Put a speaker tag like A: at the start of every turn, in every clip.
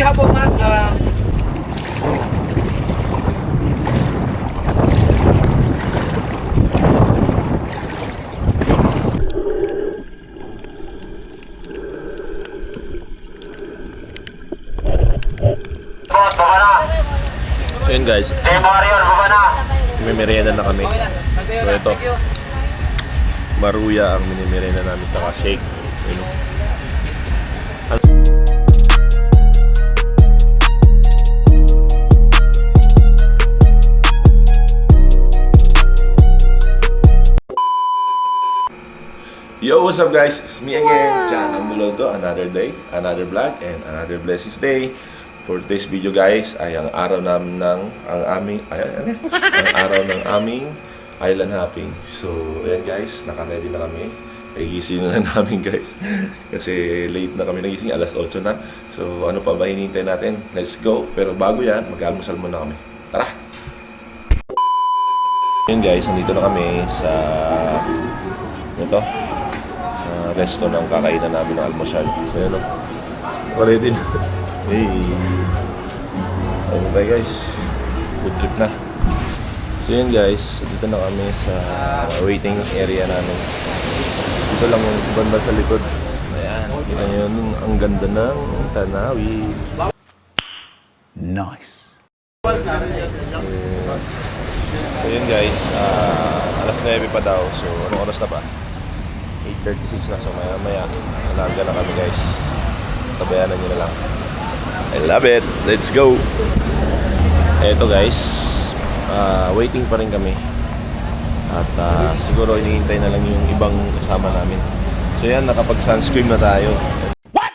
A: behalf of Matt, uh,
B: Boss, baba na.
C: So yun guys,
B: Team Warrior, baba na.
C: may merienda na kami. So ito, maruya ang minimerienda namin, taka shake. Yo, what's up guys? It's me again, Jan Amulodo. Another day, another vlog, and another blessings day. For today's video guys, ay ang araw namin ng, ang aming, ay, ano ang araw ng aming island hopping. So, ayan guys, naka-ready na kami. Igising na namin guys. Kasi late na kami nagising, alas 8 na. So, ano pa ba hinihintay natin? Let's go. Pero bago yan, mag-almusal muna kami. Tara! Yun guys, nandito na kami sa ito resto ng kakainan namin ng almusal. So yun. Ready na. Hey. Tayo guys. Good trip na. So yun guys, dito na kami sa waiting area namin. Dito lang yung banda sa likod. Ayan. Kita nyo yun, ang ganda ng tanawin.
D: Nice.
C: So yun guys, ah, alas 9 pa daw. So anong oras na ba? 8.36 na. So maya maya, alaga na kami guys. Tabayanan nyo na lang. I love it. Let's go. Eto guys, ah, waiting pa rin kami. At ah, siguro hinihintay na lang yung ibang kasama namin. So yan, nakapag-sunscreen na tayo. What?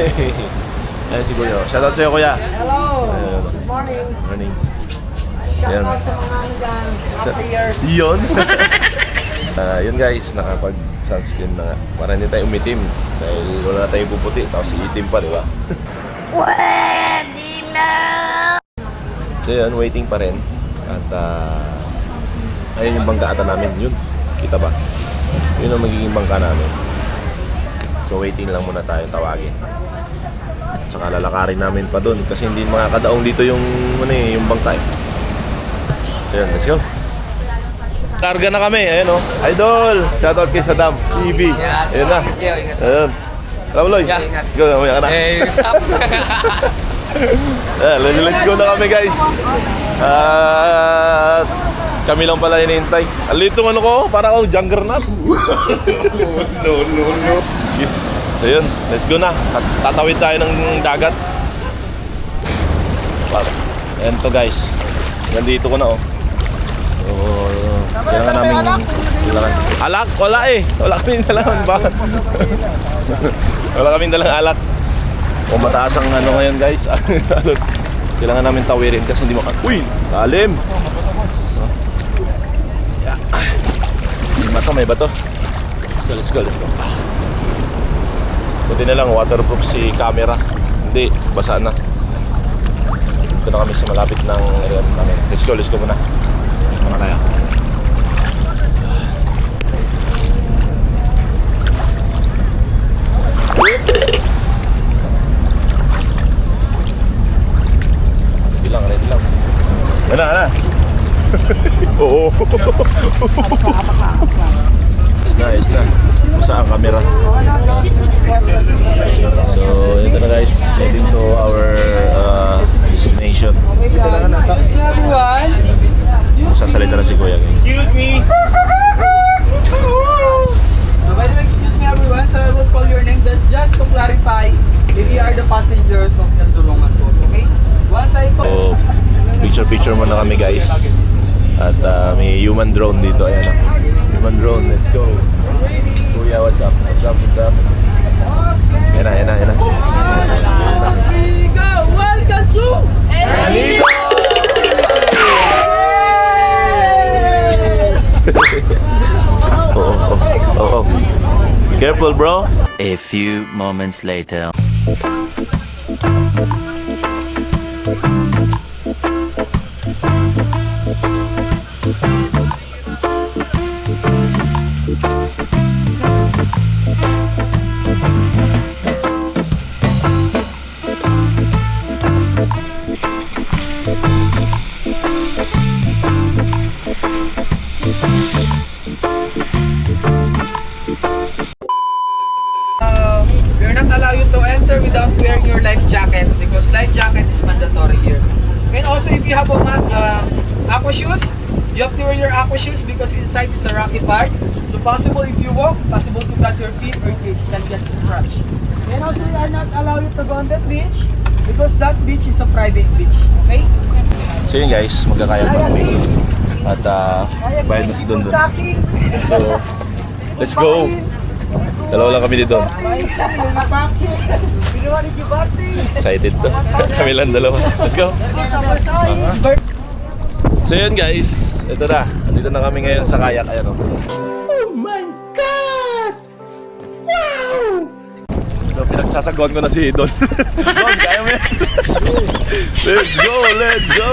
C: Ayan si Kuya. Shoutout sa'yo Kuya.
A: hello!
C: Ayun.
A: Good morning!
C: Morning. Ayan.
A: Shoutout sa mga dyan, mga players.
C: Yun. Ah, yun guys, nakapag sunscreen na nga. Para hindi tayo umitim. Dahil wala na tayong puputi. Tapos iitim pa, di ba?
E: Pwede na!
C: So yun, waiting pa rin. At ah, ayun yung bangkaatan namin. Yun. Kita ba? Yun ang magiging bangka namin. So waiting lang muna tayo tawagin. Tsaka lalakarin namin pa doon kasi hindi makakadaong dito yung ano eh, yung bangka eh. So yun, let's go. Karga na kami, ayun oh. Idol! Shoutout kay Saddam TV. Ayun na. Ayun. Tara Loy. Go, mamaya ka na.
A: Eh,
C: Yeah, let's, let's go na kami guys. At kami lang pala hinihintay. Alito ano ko, para akong juggernaut. no, no, no. So yun, let's go na. Tat- Tatawid tayo ng dagat. Wow. Ayan to guys. Nandito ko na oh. So, kailangan namin kailangan. Alak? Wala eh. Wala kaming dalang ba? Wala kaming dalang alak. O mataas ang ano ngayon guys. Kailangan namin tawirin kasi hindi maka... Uy! Lalim! Oh. Yeah. May bato, may bato. Let's go, let's go, let's go. Buti na lang, waterproof si camera. Hindi, basa na. Dito na kami sa malapit ng area namin. Let's go, let's go muna. Muna tayo. Ready lang, ready lang. Yan na. Oo. Is na, is na. Basta ang camera. So, drone, let's go. Oh, Kuya, what's up? What's up? What's up? Ayan na, ayan na, ayan na.
A: Three, go! Welcome to...
C: Oo, oo, oo, oo. Careful, bro.
D: A few moments later.
A: You have a uh, aqua shoes, you have to wear your aqua shoes because inside is a rocky part. So possible if you walk, possible to cut your feet or you can get scratched. And also we are not allowed you to go on that beach because that beach is a private beach. Okay?
C: So yun guys, magkakayag na kami. At uh, bayad na si Don. So, let's go! Dalawa lang kami dito. Excited to. kami lang dalawa. Let's go! So yun guys, ito na. Andito na kami ngayon sa kayak. Ayan o. Oh my God! Wow! So pinagsasagwan ko na si Don. Don, kaya mo yan? let's go! Let's go!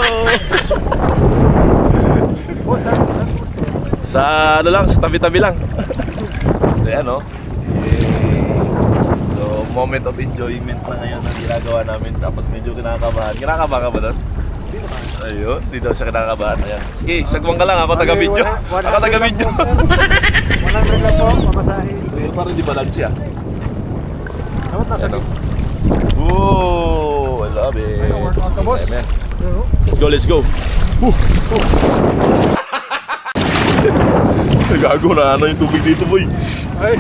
C: Sa ano lang, sa tabi-tabi lang. So yan o. So moment of enjoyment na ngayon ang ginagawa namin. Tapos medyo kinakabahan. Kinakabahan ka ba doon? Ayun, di daw siya kinakabahan. Ayan. Sige, sagwang ka lang. Ako taga-video. Ako taga-video.
F: Walang regla po, pamasahe.
C: Eh, parang di balance siya. Ano? Whoa! I love it.
F: workout ka, boss.
C: Let's go, let's go. Woo! Gago na ano yung tubig dito, boy. Ay.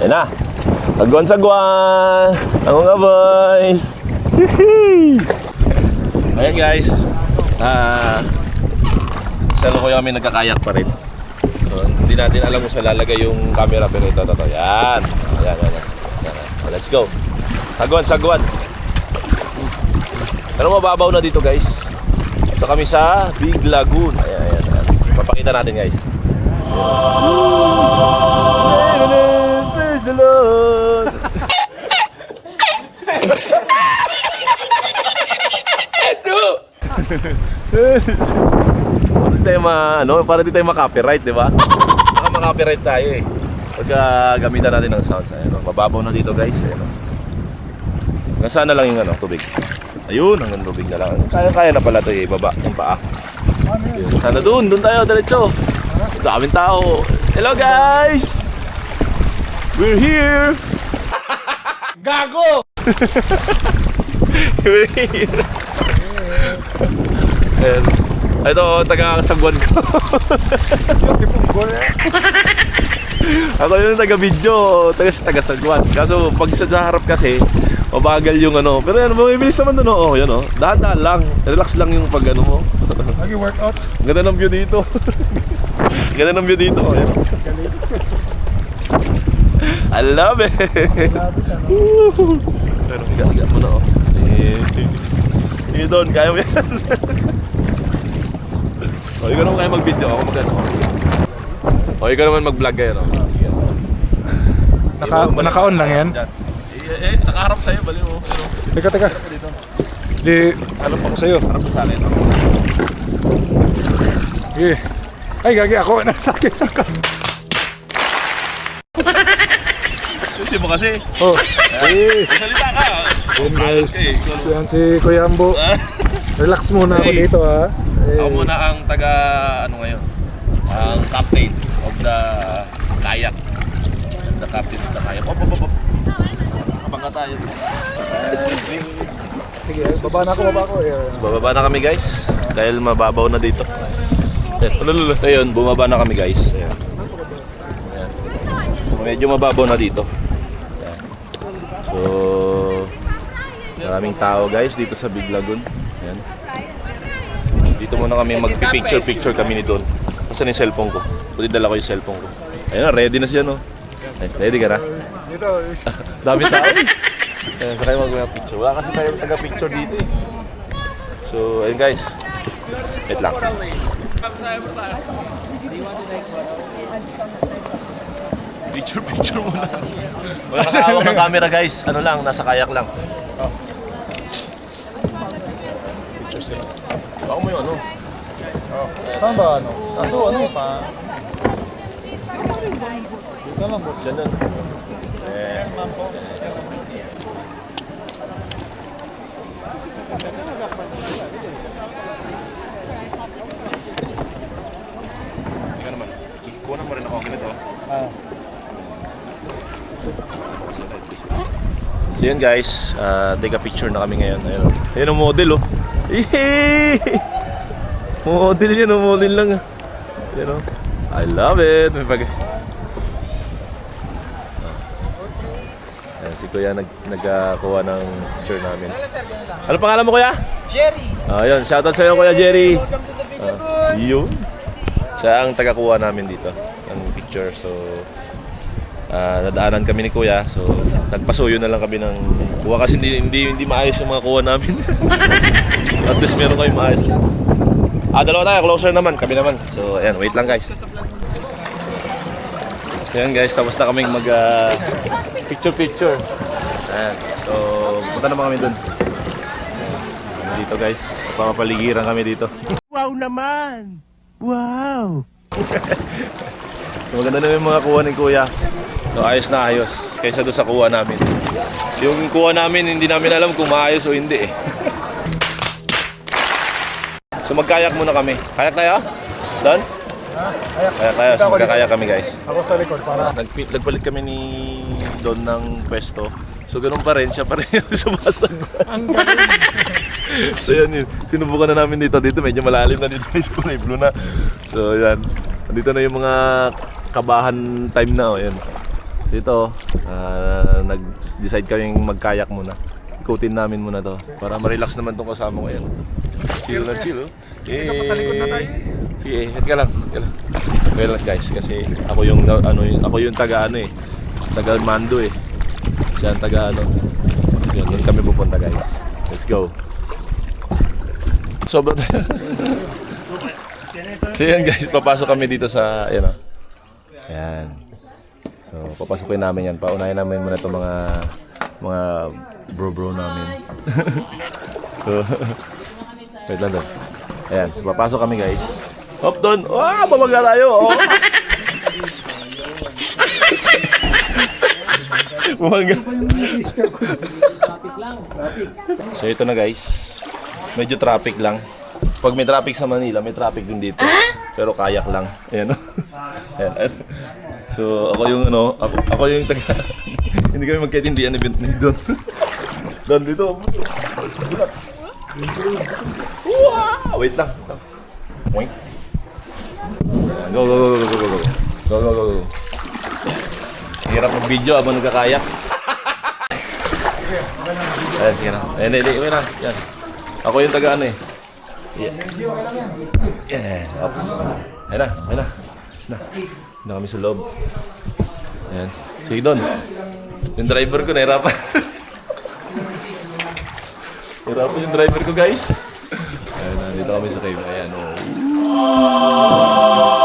C: Yan na. Sagwan, sagwan. Ang mga boys. Ayan guys. Ah, sa ko kami nagkakayak pa rin. So, hindi natin alam kung saan lalagay yung camera pero ito, ito, ito. Yan, yan. yan, yan. Let's go. Sagwan, sagwan. Pero mababaw na dito guys. Ito kami sa Big Lagoon. Ayan, ayan, ayan. Papakita natin guys. Praise the Lord. Para di tayo ma, ano, para di tayo ma-copyright, di ba? Baka ma-copyright tayo eh. Pagka gamitan natin ng sounds. Ayun, oh. mababaw na dito guys. Ayun, oh. Hanggang saan na lang yung ano, tubig. Ayun, hanggang tubig na lang. Kaya-kaya na pala ito eh, baba, yung paa. Ayun, sana doon, doon tayo, diretso. Daming tao. Hello guys! We're here! Gago! We're here! Ayan. Ito, taga-sagwan ko. Ako yung taga-video, taga taga-sagwan. Kaso pag sa harap kasi, mabagal yung ano. Pero yan, mabilis naman doon. Oh, yan oh. Dahan-dahan lang. Relax lang yung pag ano mo.
F: Lagi workout.
C: Ganda ng view dito. Ganda ng view dito. Oh, yan. I love it. Pero higa-higa mo na oh. Eh, eh, doon, kaya mo yan. o, ikaw naman kaya mag-video. Ako mag ano. O, ikaw naman mag-vlog kayo, no? Sige.
F: Naka, naka-on lang yan?
C: Dyan. Eh, eh, nakaharap sa'yo, bali mo. Pero,
F: Teka, teka.
C: dito.
F: Di, alam ako sa'yo.
C: Harap mo sa akin.
F: Sige. Ay, gagi ako. Nasakit ako.
C: Kasi mo kasi.
F: Oh. Hey.
C: Salita ka. Kalat
F: guys.
C: ka eh. Ikaw-
F: Yan si Kuya Ambo. Relax muna ako
C: Hey.
F: dito ha. Hey.
C: Ako muna ang taga ano ngayon? Ang captain of the kayak. The captain of the kayak. Op, op, op, op. Kapag tayo.
F: Sige, baba na ako, baba ako. Yeah.
C: Bababa na kami guys. Dahil mababaw na dito. Lalo. Ayun, bumaba na kami guys. Ayan. Medyo mababaw na dito. So, maraming tao guys dito sa Big Lagoon. Ayan. Dito muna kami magpi-picture-picture kami ni Don. Kasi yung cellphone ko. Pwede dala ko yung cellphone ko. Ayun na, ready na siya no. Ay, ready ka na?
F: Dito.
C: Dami tao eh. Ayan, sa kayo mag-picture. Wala kasi tayong taga-picture dito eh. So, ayun guys. Wait lang. Picture, picture muna. Wala nakahawak ng camera guys. Ano lang, nasa kayak lang. Baka mo yung ano.
F: Oh. Saan ba ano? Kaso ano pa? Dito lang boss.
C: Ganun. Eh, So yun guys, uh, take a picture na kami ngayon. Ayun, oh. Ayun ang model oh. Model yan oh, model lang. ah. Ayun oh. I love it. May pag... Ayan, si Kuya nag nagkakuha ng picture namin. Ano pangalan mo Kuya?
A: Jerry!
C: Ah, yun. Shoutout sa iyo Kuya Jerry.
A: Welcome to the video,
C: Ah,
A: boy!
C: yun. Siya ang tagakuha namin dito ng picture. So, ah, nadaanan kami ni Kuya. So, nagpasuyo na lang kami ng kuha kasi hindi, hindi, hindi maayos yung mga kuha namin. At least meron kami maayos. Ah, dalawa tayo. Closer naman. Kami naman. So, ayan. Wait lang guys. Ayan guys. Tapos na kaming mag ah, picture picture. Ayan. So, punta naman kami dun. Ayan, Dito guys. Papapaligiran kami dito. Wow naman! Wow! so, maganda na yung mga kuha ni Kuya. So, ayos na ayos. Kaysa doon sa kuha namin. Yung kuha namin, hindi namin alam kung maayos o hindi eh. so, magkayak muna kami. Kayak tayo? Don?
F: Ayak.
C: Kayak tayo. So, magkakayak kami guys.
F: Ako sa likod para
C: Nagpi- nagpalit kami ni Don ng pwesto. So ganun pa rin, siya pa rin yung sumasag. Ang So yan yun, sinubukan na namin dito. Dito medyo malalim na dito guys, kulay blue na. So yan, dito na yung mga kabahan time na. Oh, yan. So ito, ah, nag-decide kaming magkayak muna. Ikutin namin muna to para ma-relax naman tong kasama ko yan. Chill na chill oh. Eh, na tayo. Sige, head ka lang. head ka lang. Well guys, kasi ako yung ano ako yung taga ano eh. Taga mando eh. Siya ang taga ano. Yun, yun kami pupunta guys. Let's go. Sobra tayo. so yan guys, papasok kami dito sa, ayan o. Ayan. So, papasukin namin yan. Paunahin namin muna itong mga, mga bro-bro namin. so, wait lang doon. Ayan, so papasok kami guys. Hop doon! Ah, pamaga tayo! Oh. Pamaga. So ito na guys. Medyo traffic lang. Pag may traffic sa Manila, may traffic din dito. Pero kayak lang. Ayan. Ayan. So ako yung ano, ako, ako yung taga... Hindi kami magkaintindihan ni ni Don. Don dito. Wow! Wait lang. Wait. Go, go, go, go, go, go, go. Go, go, go, go. Hirap mag-video habang nagkakayak. Ayan, sige na. Ayan, hindi, hindi. Ako yung taga ano eh. Yeah. Yeah. Oops. Ayan na, ayan na. Ayan na. Ayan na kami sa loob. Ayan. Sige doon. Yung driver ko, nahirapan. Nahirapan yung driver ko, guys. Ayan na, dito kami sa cave. Ayan, oh.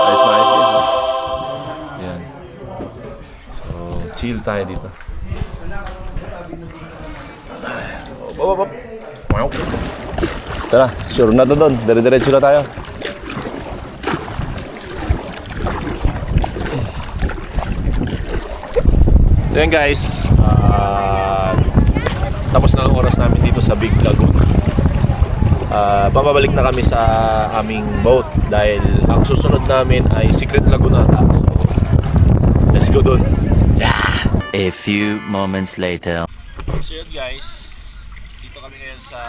C: Ayos na, ayos din. Ayan. So, chill tayo dito. Op, op, op. Wow. Tara, sure na to doon. Dire-diretso na tayo. So yun guys, ah, tapos na ang oras namin dito sa Big Lagoon. Ah, bababalik na kami sa aming boat dahil ang susunod namin ay Secret Lagoon ata. So, let's go doon.
D: A few moments later.
C: So yun guys, dito kami ngayon sa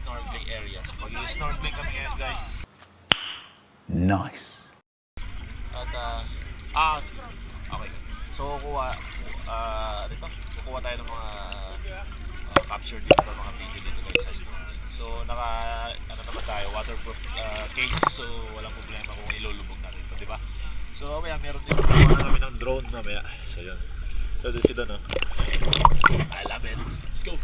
C: snorkeling area. So mag-snorkeling kami ngayon guys.
F: Nice.
C: At ah, ah, sige. Okay. So kukuha, ah, di ba? Kukuha tayo ng mga ah, capture dito, mga video dito guys sa snorkeling. So naka, ano naman tayo, waterproof ah, case. So walang problema kung ilulubog natin ito, di ba? So mamaya meron din kukuha kami ng drone mamaya. So yun. So doon si Don, oh. I love it. Let's go.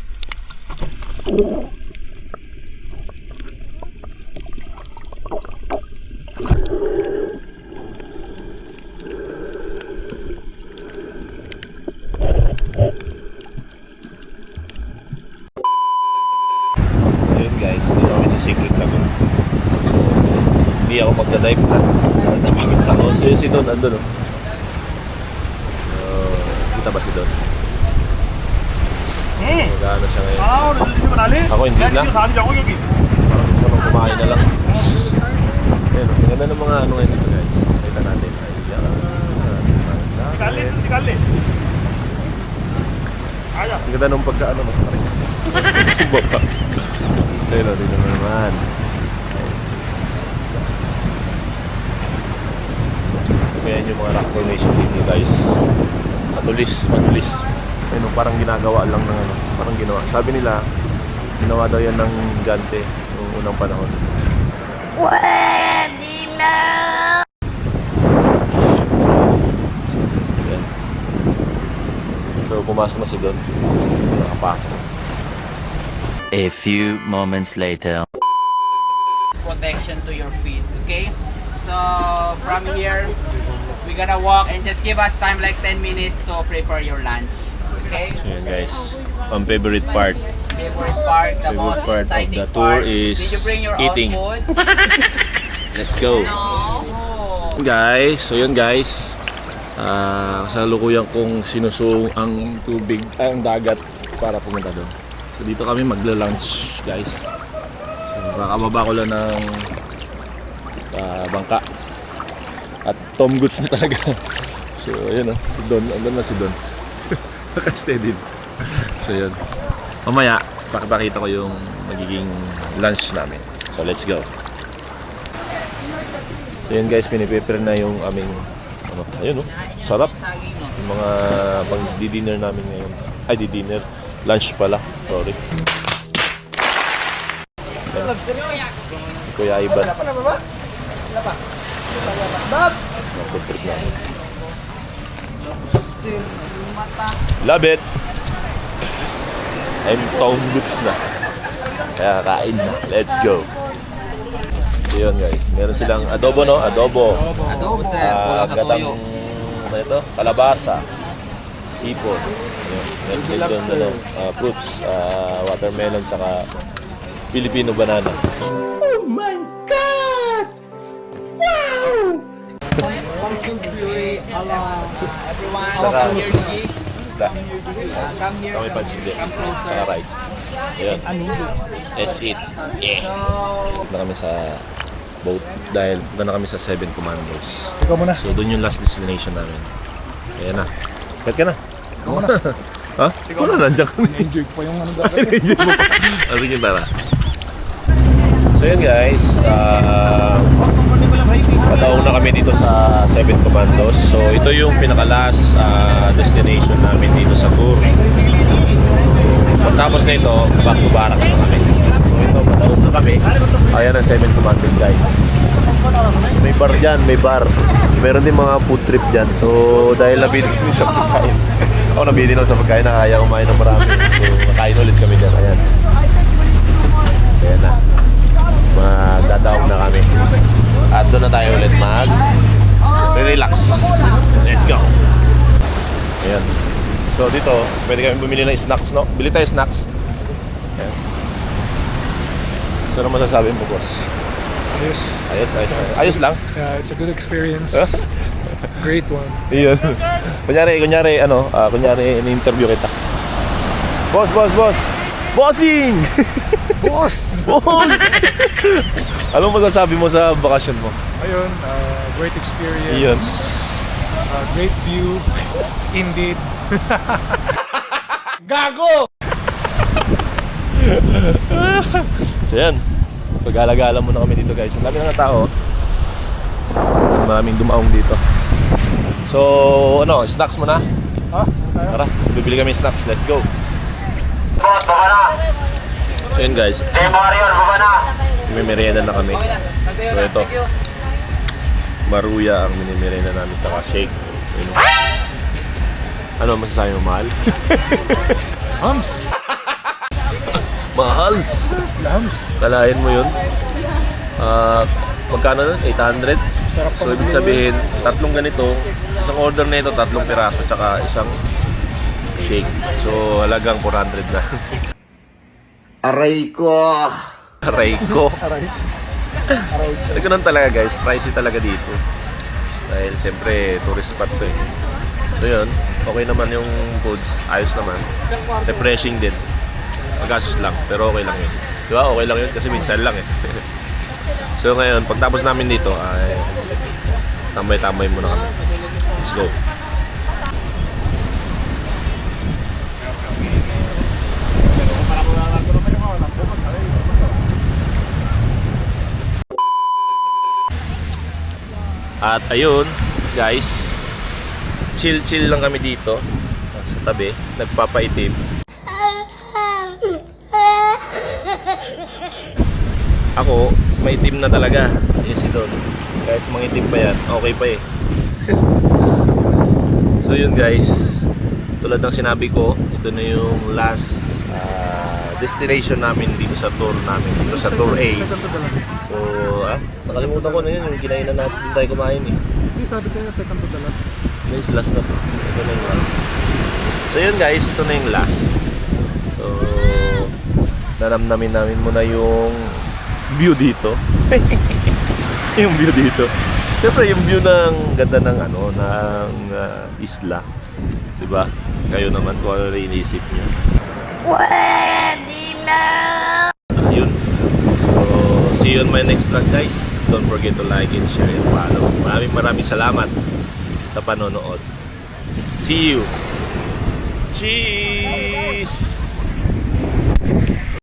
C: So yun guys, dito kami sa Secret Lagoon. So, hindi ako magdadive na. Napagod ako. So yun si Don, andun oh. So, kita ba si Don? Hmm. Magano siya ngayon? Ako hindi na. Parang gusto nang kumain na lang. Ayun, ang ganda ng mga ano ngayon dito guys. Kita natin. Ayan. Ang ganda nung pagka ano no. Baba. Ayun o, dito na naman. Kaya yung mga rock formation dito guys. Matulis, matulis. Ayun o, parang ginagawa lang ng ano. Parang ginawa. Sabi nila, ginawa daw yan ng gante noong unang panahon.
E: Pwede na!
C: Yan. So, pumasok na si Don. Nakapasok.
D: A few moments later.
G: protection to your feet. Okay? So from here, we're gonna walk and just give us time like 10 minutes to prepare your lunch. Okay?
C: So guys, ang favorite part.
G: Favorite part, the
C: Favorite
G: most
C: part of
G: exciting
C: the tour
G: part.
C: is
G: Did you bring your
C: eating.
G: own food?
C: Let's go!
G: No.
C: Guys, so yun guys. Ah, sa lukuyan kong sinusung ang tubig, ay, ang dagat para pumunta doon. So dito kami magla-lunch, guys. So kakababa ko lang ng ah, bangka. At Tom Goods na talaga. So ayun oh, si Don, andun na si Don. Naka-steady. so yun. Mamaya, pakipakita ko yung magiging lunch namin. So let's go. So yun guys, piniprepare na yung aming ano, ayun oh, sarap. Yung mga pang dinner namin ngayon. Ay, di dinner. Lunch pala. Sorry. Kuya Ivan.
A: Wala pa na ba ba? Wala pa.
C: Love it! I'm Tom Goods na. Kaya kain na. Let's go. So yun guys. Meron silang adobo no? Adobo.
G: Adobo, sir.
C: Gatang,
G: toyo.
C: ano ito? Kalabasa. Hipon. Ayun. Meron doon ano, ah, fruits, ah, watermelon, saka Filipino banana.
G: Everyone,
C: Saka-
G: come here, Gigi.
C: Isda.
G: Uh, come here,
C: Kami din.
G: come closer.
C: Saka rice. Ayun. Let's eat. Yeah. Na kami sa boat dahil punta na kami sa Seven Commandos.
F: Ikaw muna.
C: So doon yung last destination namin. Ayan na. Kat ka na.
F: Ikaw muna.
C: ha? Ikaw na, nandiyan ka na.
F: Enjoy pa yung ano dapat.
C: Enjoy mo pa. Ah, sige, tara. So yun guys, uh, pataong na kami dito sa Seven Commandos. So ito yung pinaka-last ah, destination namin dito sa tour. Pagtapos na ito, back to barracks na kami. So ito, pataong na kami. Ayan ang Seven Commandos guys. May bar dyan, may bar. Meron din mga food trip dyan. So dahil nabili kami sa pagkain. Ako nabili din sa pagkain, nakaya kumain ng marami. So nakain ulit kami dyan. Ayan. Ayan na. Magdadaog na kami. At doon na tayo ulit mag relax. Let's go. Ayan. So dito, pwede kami bumili ng snacks, no? Bili tayo snacks. Ayan. So ano masasabi mo, boss?
F: Yes.
C: Ayos, ayos, ayos. Ayos lang.
F: Yeah, it's a good experience. Great one.
C: Iyon. kunyari, kunyari, ano, ah, kunyari, in-interview kita. Boss, boss, boss! Bossing!
F: Boss!
C: Boss! Anong masasabi mo sa bakasyon mo?
F: Ayun, uh, great experience.
C: Iyon.
F: Uh, great view. Indeed. Gago!
C: So yan. So gala-gala muna kami dito guys. Ang dami na ng tao. Maraming dumaong dito. So ano, snacks muna.
F: Ha? Tayo?
C: Tara, so bibili kami snacks. Let's go.
B: Boss, baba na.
C: So yun guys,
B: Team Warrior, baba na.
C: may merienda na kami. So ito, maruya ang minimerienda namin. Taka shake. Ayun. Ano masasabi mo, mahal?
F: Hams!
C: Mahals!
F: Hams!
C: Kalahin mo yun. Ah, magkano nun? 800?
F: Sarap
C: So, ibig sabihin, tatlong ganito, isang order na ito, tatlong piraso, tsaka isang shake. So, halagang 400 na.
H: Aray ko!
C: Aray ko.
F: Aray. Aray ko.
C: Pero ganun talaga guys, pricey talaga dito. Dahil siyempre, tourist spot to eh. So yun, okay naman yung foods, ayos naman. Refreshing din. Magastos lang, pero okay lang yun. Di ba? Okay lang yun kasi minsan lang eh. so ngayon, pagtapos namin dito, ay tambay-tambay muna kami. Let's go. At ayun, guys, chill-chill lang kami dito sa tabi, nagpapaitim. Ako, may itim na talaga. Yes, Don. Kahit mangitim pa yan, okay pa eh. so yun guys, tulad ng sinabi ko, ito na yung last ah, destination namin dito sa tour namin, dito sa tour A. So, ah, nakalimutan ko na yun, yung kinainan natin doon tayo kumain eh.
F: Hindi, sabi ko yung second to the last.
C: Ito yung last na to. Ito na yung last. So yun guys, ito na yung last. So, naramdamin namin muna yung view dito. yung view dito. Siyempre yung view ng ganda ng ano, ng ah, isla. 'Di ba? Kayo naman kung ano na iniisip niyo.
E: Pwede na!
C: See you on my next vlog guys. Don't forget to like and share and follow. Maraming maraming salamat sa panonood. See you. Cheese!